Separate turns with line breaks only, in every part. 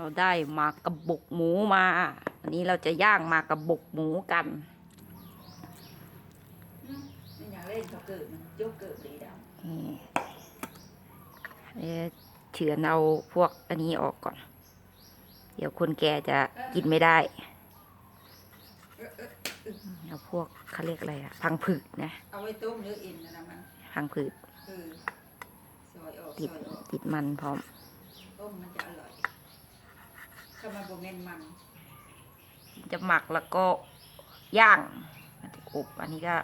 เราได้มากระบุกหมูมาวันนี้เราจะย่างมากระบุกหมูกัน
ไม่อยากเล่นเขาเกิดมันโยกเกิดเลยด
นี่เดี๋ยวเฉือนเอาพวกอันนี้ออกก่อน เดี๋ยวคนแก่จะกินไม่ได้ เอาพวกเขาเรียกอะไรอะพังผืดนะำ
เอาไว้ต้มเนื้อเอ็นนะนะมัน
พังผืด
คือซอยออก
ติด
ซอยออก
ติดมันพร้อม
ต้มมันจะอร่อย ถ้ามันโบเมนมัน
จะหมักแล้วก็ย่างมันจะอบอันนี้ก็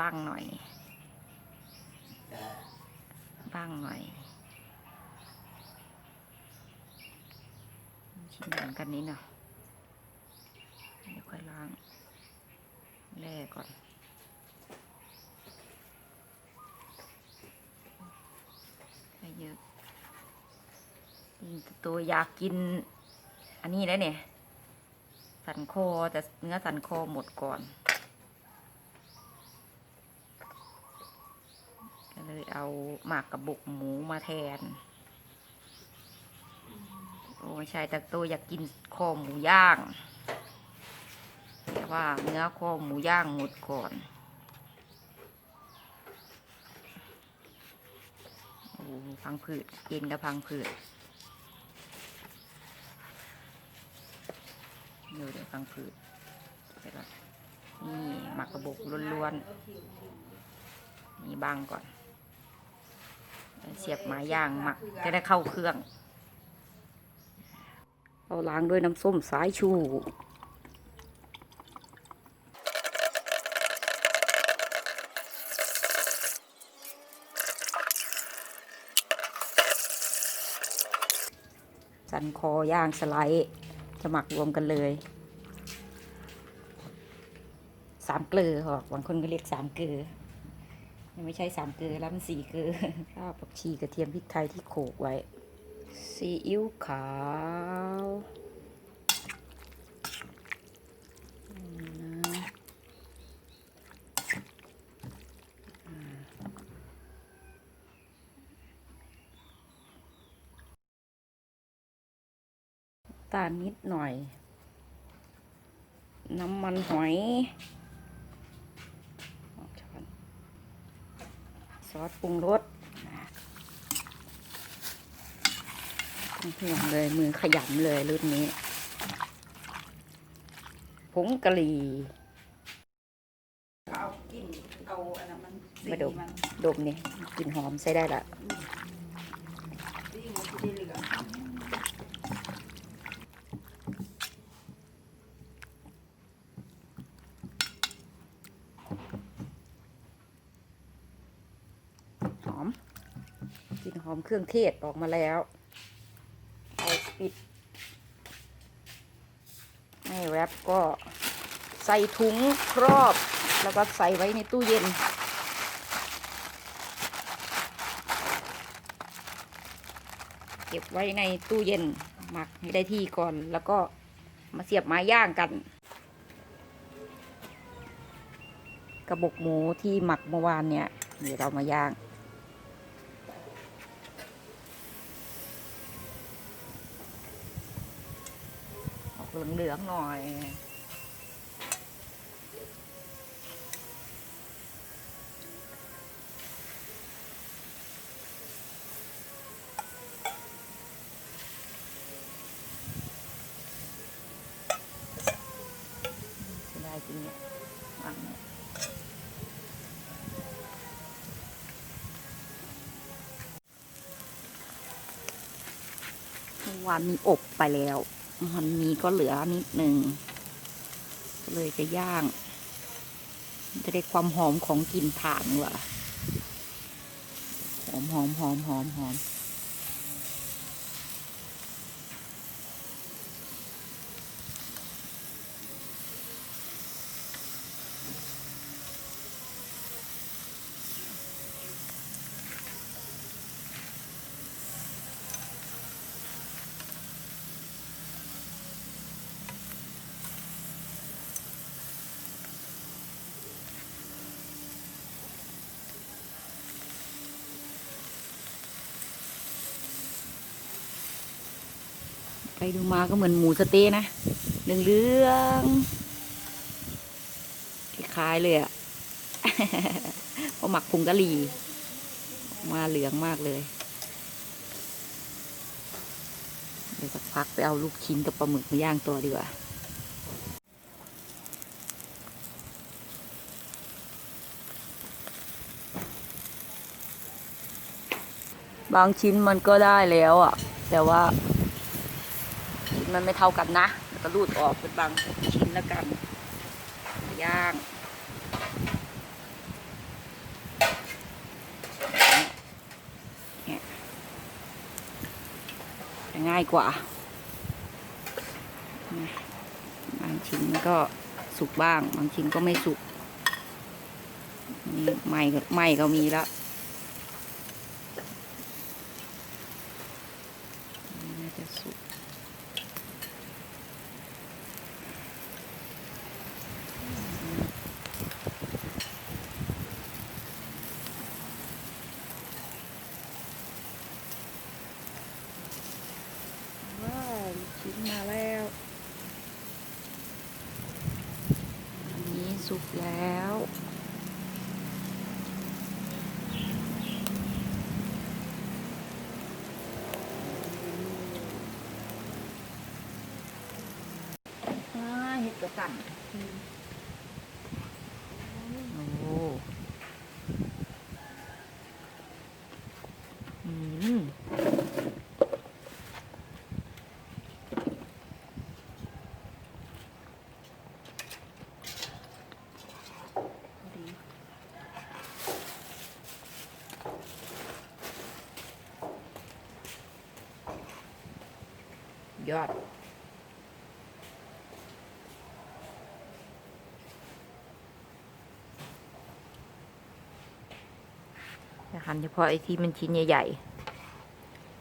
บ้างหน่อย บ้างหน่อยชิ้นเหมือนกันนี้เนาะเดี๋ยวค่อยล้างแร่ก่อนให้เยอะ ตัวอยากกิน อันนี้แล้วเนี่ย สันคอแต่เนื้อสันคอหมดก่อนก็เลยเอาหมากกระบุกหมูมาแทน โอ้ใช่แต่ตัวอยากกินคอหมูย่างแต่ว่าเนื้อคอหมูย่างหมดก่อนโอ้พังผืดเย็นกับพังผืด ดี๋ยวเดี๋ยวพังผืดเสร็จแล้วนี่หมักกระบอกล้วนๆนี่บางก่อน เสียบไม้ย่างหมักจะได้เข้าเครื่องเราล้างด้วยน้ำส้มสายชูสันคอย่างสไลด์ จะหมักรวมกันเลย สามเกลือหรอกบางคนก็เรียกสามเกลือยังไม่ใช่สามเกลือแล้วมันสี่เกลือข้าวผักชีกระเทียมพริกไทยที่โขลกไว้ซีอิ๊วขาวอืมนะอืมน้ำ ตาลนิดหน่อย น้ำมันหอยสองช้อนซอสปรุงรสห่วงเลยมือขยำเลยรุ่นนี้ผงกะหรี่
เอากินเอาอันนั้นมันสี
มาดม
มัน
ดมนี่กลิ่นหอมใช้ได้ละ
สีมันจะได้เหลือง
หอมกลิ่นห อมเครื่องเทศออกมาแล้ว เอาปิดไม่แรปก็ใส่ถุงครอบ แล้วก็ใส่ไว้ในตู้เย็น เก็บไว้ในตู้เย็นหมักให้ได้ที่ก่อนแล้วก็มาเสียบไม้ย่างกัน กระบอกหมูที่หมักเมื่อวานเนี่ยเดี๋ยวเรามาย่าง เหลืองๆหน่อยเสียดายจริงเนี่ยวางเนี่ยเมื่อวานมีอบไปแล้ว มันมีก็เหลือนิดหนึ่งก็เลยจะย่าง จะได้ความหอมของกลิ่นถ่านว่ะหอมหอมหอมหอมหอม ดูมาก็เหมือนหมูสเต๊ะนะเหลืองเลืองๆคล้ายเลยอะเพราะหมักผงกะหรี่มาเหลืองมากเลย เดี๋ยวสักพักไปเอาลูกชิ้นกับปลาหมึกมาย่างตัวดีกว่าบางชิ้นมันก็ได้แล้วอะ แต่ว่า มันไม่เท่ากันนะแล้วก็รูดออกเป็นบางชิ้นแล้วกัน ย่างง่ายกว่าบางชิ้นก็สุกบ้าง บางชิ้นก็ไม่สุกนี่ไหม่ก็ไหม่ก็มีแล้วน่าจะสุกว้าวลูกชิ้นมาแล้ว อันนี้ สุกแล้ว เห็ดกระตันโอ้อืม ยอด นะคะเฉพาะไอ้ที่มันชิ้นใหญ่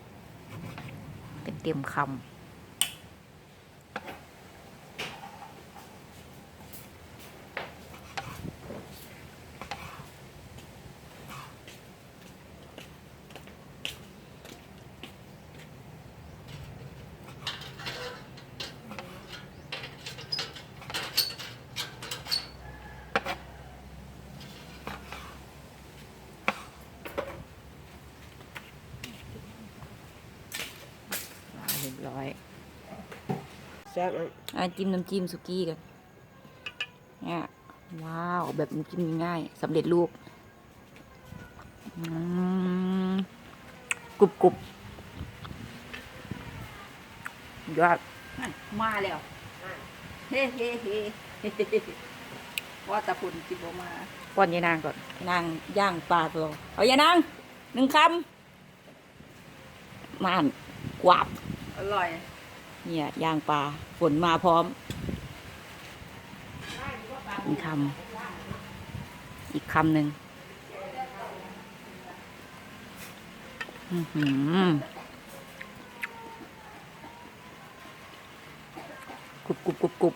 ๆ เป็นเต็มคำเรียบร้อย
แซ่บ
อะจิ้มน้ำจิ้มสุกี้กันเนี่ยว้าว แบบน้ำจิ้มง่ายๆสำเร็จรูปอืมกรุบกรุบยอดมาแล้วเฮ้เฮ้เฮ้ว่าแตะพุ่นจิบมาป้อนยายนางก่อนยายนางย่างปลาตัวเอายายนางหนึ่งคำม่านกวาบ
อร่อย
เนี่ยยางปลาฝนมาพร้อม อีกคำอีกคำหนึ่งอื้อหือกรุบกรุบกรุบกรุบ